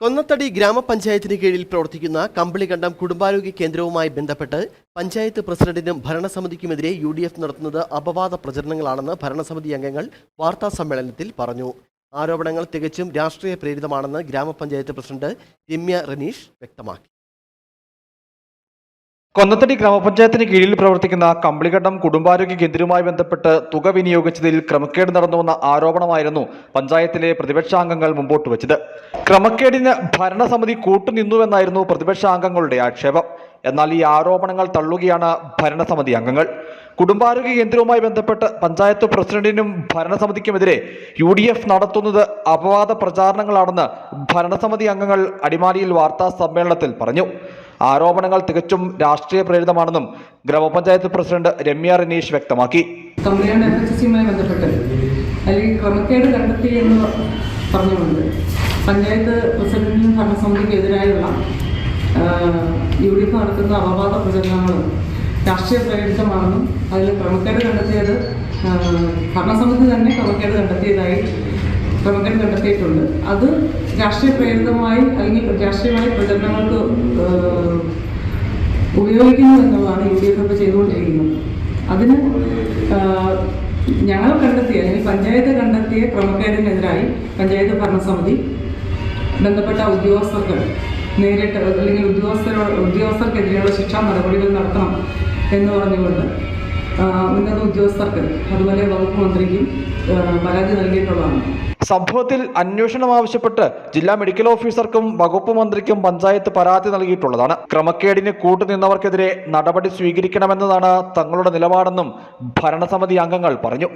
കൊന്നത്തടി ഗ്രാമപഞ്ചായത്തിന് കീഴിൽ പ്രവർത്തിക്കുന്ന കമ്പിളികണ്ടം കുടുംബാരോഗ്യ കേന്ദ്രവുമായി ബന്ധപ്പെട്ട് പഞ്ചായത്ത് പ്രസിഡന്റിനും ഭരണസമിതിക്കുമെതിരെ യു ഡി എഫ് നടത്തുന്നത് അപവാദ പ്രചരണങ്ങളാണെന്ന് ഭരണസമിതി അംഗങ്ങൾ വാർത്താ സമ്മേളനത്തിൽ പറഞ്ഞു. ആരോപണങ്ങൾ തികച്ചും രാഷ്ട്രീയ പ്രേരിതമാണെന്ന് ഗ്രാമപഞ്ചായത്ത് പ്രസിഡന്റ് രമ്യ റനീഷ് വ്യക്തമാക്കി. കൊന്നത്തടി ഗ്രാമപഞ്ചായത്തിന് കീഴിൽ പ്രവർത്തിക്കുന്ന കമ്പിളിഘട്ടം കുടുംബാരോഗ്യ കേന്ദ്രവുമായി ബന്ധപ്പെട്ട് തുക വിനിയോഗിച്ചതിൽ ക്രമക്കേട് നടന്നുവെന്ന ആരോപണമായിരുന്നു പഞ്ചായത്തിലെ പ്രതിപക്ഷാംഗങ്ങൾ മുമ്പോട്ട് വെച്ചത്. ക്രമക്കേടിന് ഭരണസമിതി കൂട്ടുനിന്നുവെന്നായിരുന്നു പ്രതിപക്ഷാംഗങ്ങളുടെ ആക്ഷേപം. എന്നാൽ ഈ ആരോപണങ്ങൾ തള്ളുകയാണ് ഭരണസമിതി അംഗങ്ങൾ. കുടുംബാരോഗ്യ കേന്ദ്രവുമായി ബന്ധപ്പെട്ട് പഞ്ചായത്ത് പ്രസിഡന്റിനും ഭരണസമിതിക്കുമെതിരെ യു ഡി എഫ് നടത്തുന്നത് അപവാദ പ്രചാരണങ്ങളാണെന്ന് ഭരണസമിതി അംഗങ്ങൾ അടിമാലിയിൽ വാർത്താ സമ്മേളനത്തിൽ പറഞ്ഞു. ആരോപണങ്ങൾ തികച്ചും രാഷ്ട്രീയ പ്രേരിതമാണെന്നും ഗ്രാമപഞ്ചായത്ത് പ്രസിഡന്റ് രമ്യ റനീഷ് വ്യക്തമാക്കി. ക്രമക്കേട് കണ്ടെത്തി എന്ന് പറഞ്ഞുകൊണ്ട് പഞ്ചായത്ത് പ്രസിഡന്റിനും ഭരണസമിതിക്കെതിരായുള്ള യു ഡി എഫ് നടത്തുന്ന അപവാദ പ്രചരണങ്ങളും രാഷ്ട്രീയ പ്രേരിതമാണെന്നും അതിൽ ക്രമക്കേട് കണ്ടെത്തിയത് ഭരണസമിതി തന്നെ ക്രമക്കേട് കണ്ടെത്തിയതായി ക്രമക്കേട് കണ്ടെത്തിയിട്ടുണ്ട്. അത് രാഷ്ട്രീയ പ്രേരിതമായി അല്ലെങ്കിൽ രാഷ്ട്രീയമായ പ്രചരണങ്ങൾക്ക് ഉപയോഗിക്കുന്നു എന്നുള്ളതാണ് യു ഡി എഫ് ഇപ്പോൾ ചെയ്തുകൊണ്ടിരിക്കുന്നത്. അതിന് ഞങ്ങൾ കണ്ടെത്തിയ അല്ലെങ്കിൽ പഞ്ചായത്ത് കണ്ടെത്തിയ ക്രമക്കേടിനെതിരായി പഞ്ചായത്ത് ഭരണസമിതി ബന്ധപ്പെട്ട ഉദ്യോഗസ്ഥർക്ക് നേരിട്ട് അല്ലെങ്കിൽ ഉദ്യോഗസ്ഥരോട് ഉദ്യോഗസ്ഥർക്കെതിരെയുള്ള ശിക്ഷാ നടപടികൾ നടത്തണം എന്ന് പറഞ്ഞുകൊണ്ട് ഉന്നത ഉദ്യോഗസ്ഥർക്ക് അതുപോലെ വകുപ്പ് മന്ത്രിക്കും പരാതി നൽകിയിട്ടുള്ളതാണ്. സംഭവത്തിൽ അന്വേഷണം ആവശ്യപ്പെട്ട് ജില്ലാ മെഡിക്കൽ ഓഫീസർക്കും വകുപ്പ് മന്ത്രിക്കും പഞ്ചായത്ത് പരാതി നൽകിയിട്ടുള്ളതാണ്. ക്രമക്കേടിന് കൂട്ടുനിന്നവർക്കെതിരെ നടപടി സ്വീകരിക്കണമെന്നതാണ് തങ്ങളുടെ നിലപാടെന്നും ഭരണസമിതി അംഗങ്ങൾ പറഞ്ഞു.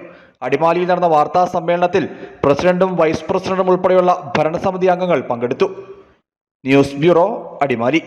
അടിമാലിയിൽ നടന്ന വാർത്താ സമ്മേളനത്തിൽ പ്രസിഡന്റും വൈസ് പ്രസിഡന്റും ഉൾപ്പെടെയുള്ള ഭരണസമിതി അംഗങ്ങൾ പങ്കെടുത്തു. News bureau Adimali.